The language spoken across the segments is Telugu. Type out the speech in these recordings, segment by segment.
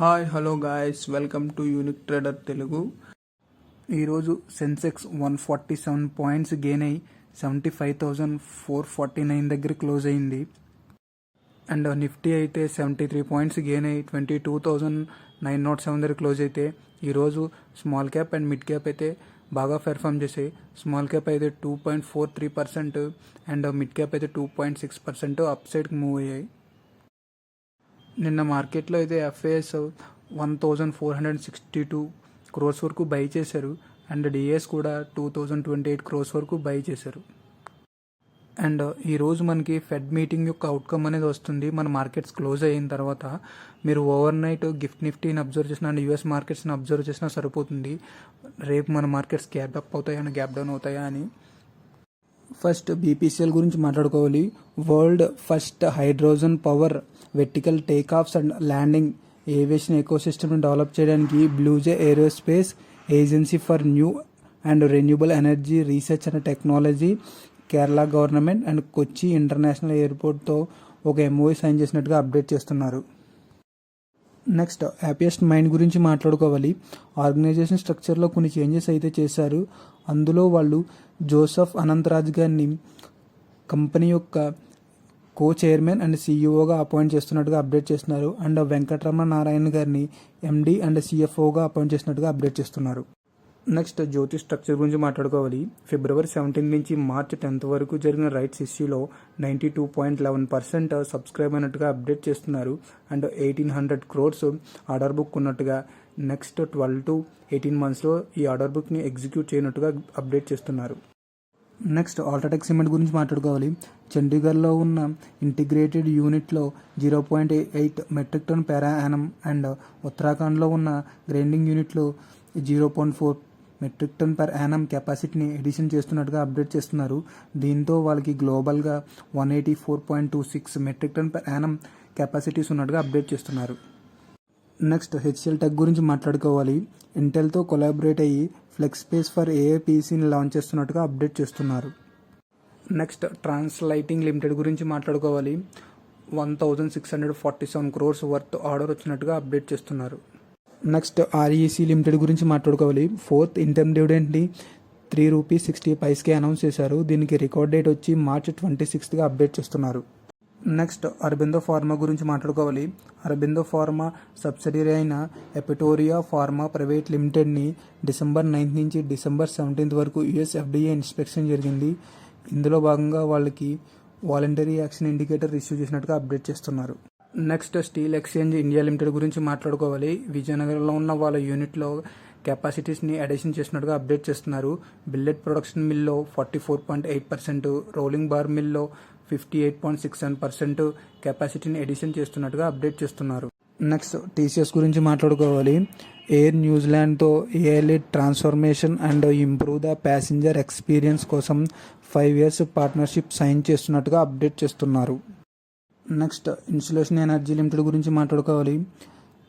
Hi hello guys. Welcome to unique trader Telugu. ఈరోజు Sensex one forty seven points gain అయ్యి seventy five thousand four forty nine దగ్గర క్లోజ్ అయింది. అండ్ నిఫ్టీ అయితే సెవెంటీ త్రీ పాయింట్స్ గెయిన్ అయ్యి twenty two thousand nine nought seven దగ్గర క్లోజ్ అయితే ఈరోజు small cap and mid cap అయితే బాగా పెర్ఫామ్ చేసాయి. స్మాల్ క్యాప్ అయితే two point four three percent and mid cap అయితే two point six percent up సైడ్కి మూవ్ అయ్యాయి. నిన్న మార్కెట్లో అయితే FIs one thousand four hundred sixty two crores వరకు బై చేశారు అండ్ డిఎస్ కూడా two thousand twenty eight crores వరకు బై చేశారు. అండ్ ఈరోజు మనకి ఫెడ్ మీటింగ్ యొక్క అవుట్కమ్ అనేది వస్తుంది. మన మార్కెట్స్ క్లోజ్ అయిన తర్వాత మీరు ఓవర్ నైట్ గిఫ్ట్ నిఫ్టీని అబ్జర్వ్ చేసిన అండ్ యూఎస్ మార్కెట్స్ని అబ్జర్వ్ చేసినా సరిపోతుంది. రేపు మన మార్కెట్స్ గ్యాప్ అప్ అవుతాయా గ్యాప్ డౌన్ అవుతాయా అని ఫస్ట్ బీపీసీఎల్ గురించి మాట్లాడుకోవాలి. World first hydrogen power vertical take offs and landing aviation ఎకోసిస్టమ్ని develop చేయడానికి BluJ aerospace agency for new and renewable energy research and technology Kerala government and Kochi international ఎయిర్పోర్ట్తో ఒక ఎంఓఐ సైన్ చేసినట్టుగా అప్డేట్ చేస్తున్నారు. నెక్స్ట్ హ్యాపీయెస్ట్ మైండ్ గురించి మాట్లాడుకోవాలి. ఆర్గనైజేషన్ స్ట్రక్చర్లో కొన్ని చేంజెస్ అయితే చేశారు. అందులో వాళ్ళు జోసఫ్ అనంతరాజ్ గారిని కంపెనీ యొక్క కో చైర్మన్ అండ్ సీఈఓగా అపాయింట్ చేస్తున్నట్టుగా అప్డేట్ చేస్తున్నారు. అండ్ వెంకటరమణ నారాయణ గారిని ఎండి అండ్ సిఎఫ్ఓగా అపాయింట్ చేసినట్టుగా అప్డేట్ చేస్తున్నారు. నెక్స్ట్ జ్యోతి స్ట్రక్చర్ గురించి మాట్లాడుకోవాలి. ఫిబ్రవరి సెవెంటీన్ నుంచి మార్చ్ టెన్త్ వరకు జరిగిన రైట్స్ ఇష్యూలో ninety two point eleven percent subscribe అయినట్టుగా అప్డేట్ చేస్తున్నారు. And eighteen hundred crores order book ఉన్నట్టుగా నెక్స్ట్ ట్వెల్వ్ టు ఎయిటీన్ మంత్స్లో ఈ ఆర్డర్ బుక్ని ఎగ్జిక్యూట్ చేయనట్టుగా అప్డేట్ చేస్తున్నారు. నెక్స్ట్ ఆల్ట్రాటెక్ సిమెంట్ గురించి మాట్లాడుకోవాలి. చండీగఢ్లో ఉన్న ఇంటిగ్రేటెడ్ యూనిట్లో zero point eight metric ton per annum and ఉత్తరాఖండ్లో ఉన్న గ్రైండింగ్ యూనిట్లో zero point four metric ton per annum కెపాసిటీని ఎడిషన్ చేస్తున్నట్టుగా అప్డేట్ చేస్తున్నారు. దీంతో వాళ్ళకి గ్లోబల్గా one eighty four point two six metric ton per annum capacities ఉన్నట్టుగా అప్డేట్ చేస్తున్నారు. నెక్స్ట్ హెచ్ఎల్ టెక్ గురించి మాట్లాడుకోవాలి. ఇంటెల్తో కొలాబరేట్ అయ్యి ఫ్లెక్స్ స్పేస్ ఫర్ ఏఏపీసీని లాంచ్ చేస్తున్నట్టుగా అప్డేట్ చేస్తున్నారు. నెక్స్ట్ ట్రాన్స్ లైటింగ్ లిమిటెడ్ గురించి మాట్లాడుకోవాలి. One thousand six hundred forty seven crores worth order వచ్చినట్టుగా అప్డేట్ చేస్తున్నారు. నెక్స్ట్ ఆర్ఈసీ లిమిటెడ్ గురించి మాట్లాడుకోవాలి. ఫోర్త్ ఇంటర్మ్ డివిడెంట్ని త్రీ రూపీస్ సిక్స్టీ పైస్కి అనౌన్స్ చేశారు. దీనికి రికార్డ్ డేట్ వచ్చి మార్చ్ ట్వంటీ సిక్స్త్గా అప్డేట్ చేస్తున్నారు. నెక్స్ట్ అరబిందో ఫార్మా గురించి మాట్లాడుకోవాలి. అరబిందో ఫార్మా సబ్సిడరీ అయిన ఎపిటోరియా ఫార్మా ప్రైవేట్ లిమిటెడ్ని డిసెంబర్ నైన్త్ నుంచి డిసెంబర్ సెవెంటీన్త్ వరకు యుఎస్ ఎఫ్డిఏ ఇన్స్పెక్షన్ జరిగింది. ఇందులో భాగంగా వాళ్ళకి వాలంటరీ యాక్షన్ ఇండికేటర్ ఇష్యూ చేసినట్టుగా అప్డేట్ చేస్తున్నారు. Next steel exchange India limited గురించి మాట్లాడుకోవాలి. విజయనగరంలో ఉన్న వాళ్ళ యూనిట్లో కెపాసిటీస్ని అడిషన్ చేసినట్టుగా అప్డేట్ చేస్తున్నారు. బిల్లెట్ ప్రొడక్షన్ మిల్లో forty four point eight percent rolling bar మిల్లో fifty eight point six seven percent కెపాసిటీని ఎడిషన్ చేస్తున్నట్టుగా అప్డేట్ చేస్తున్నారు. నెక్స్ట్ టీసీఎస్ గురించి మాట్లాడుకోవాలి. ఎయిర్ న్యూజిలాండ్తో ALE transformation and improve the passenger experience కోసం ఫైవ్ ఇయర్స్ పార్ట్నర్షిప్ సైన్ చేస్తున్నట్టుగా అప్డేట్ చేస్తున్నారు. నెక్స్ట్ ఇన్సులేషన్ ఎనర్జీ లిమిటెడ్ గురించి మాట్లాడుకోవాలి.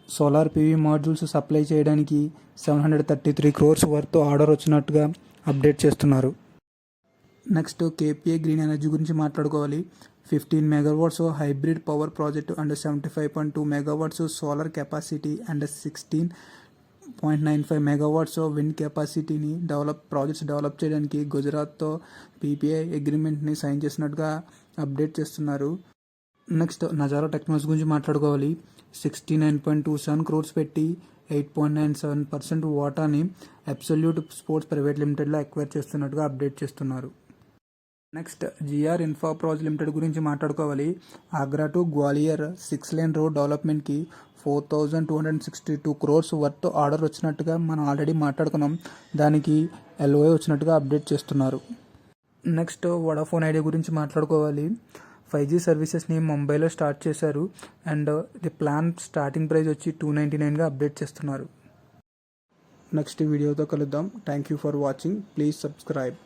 సోలార్ పీవీ మాడ్యూల్స్ సప్లై చేయడానికి seven hundred thirty three crores worth order వచ్చినట్టుగా అప్డేట్ చేస్తున్నారు. నెక్స్ట్ కేపీఏ గ్రీన్ ఎనర్జీ గురించి మాట్లాడుకోవాలి. Fifteen megawatts hybrid power project and seventy five point two megawatts solar capacity and sixteen point nine five megawatts wind కెపాసిటీని డెవలప్ ప్రాజెక్ట్స్ డెవలప్ చేయడానికి గుజరాత్తో పీపీఐ అగ్రిమెంట్ని సైన్ చేసినట్టుగా అప్డేట్ చేస్తున్నారు. నెక్స్ట్ నజారా టెక్నాలజీ గురించి మాట్లాడుకోవాలి. Sixty nine point two seven crores పెట్టి eight point nine seven percent వాటాని అబ్సల్యూట్ స్పోర్ట్స్ ప్రైవేట్ లిమిటెడ్లో అక్వైర్ చేస్తున్నట్టుగా అప్డేట్ చేస్తున్నారు. Next GR infra projects limited గురించి మాట్లాడుకోవాలి. Agra to Gwalior six lane road డెవలప్మెంట్కి four thousand two hundred sixty two crores worth order వచ్చినట్టుగా మనం ఆల్రెడీ మాట్లాడుకున్నాం. దానికి ఎల్ఓఏ వచ్చినట్టుగా అప్డేట్ చేస్తున్నారు. నెక్స్ట్ వడాఫోన్ ఐడియా గురించి మాట్లాడుకోవాలి. ఫైవ్ జీ సర్వీసెస్ని ముంబైలో స్టార్ట్ చేశారు and the plan starting price వచ్చి టూ నైంటీ నైన్గా అప్డేట్ చేస్తున్నారు. నెక్స్ట్ వీడియోతో కలుద్దాం. Thank you for watching. Please subscribe.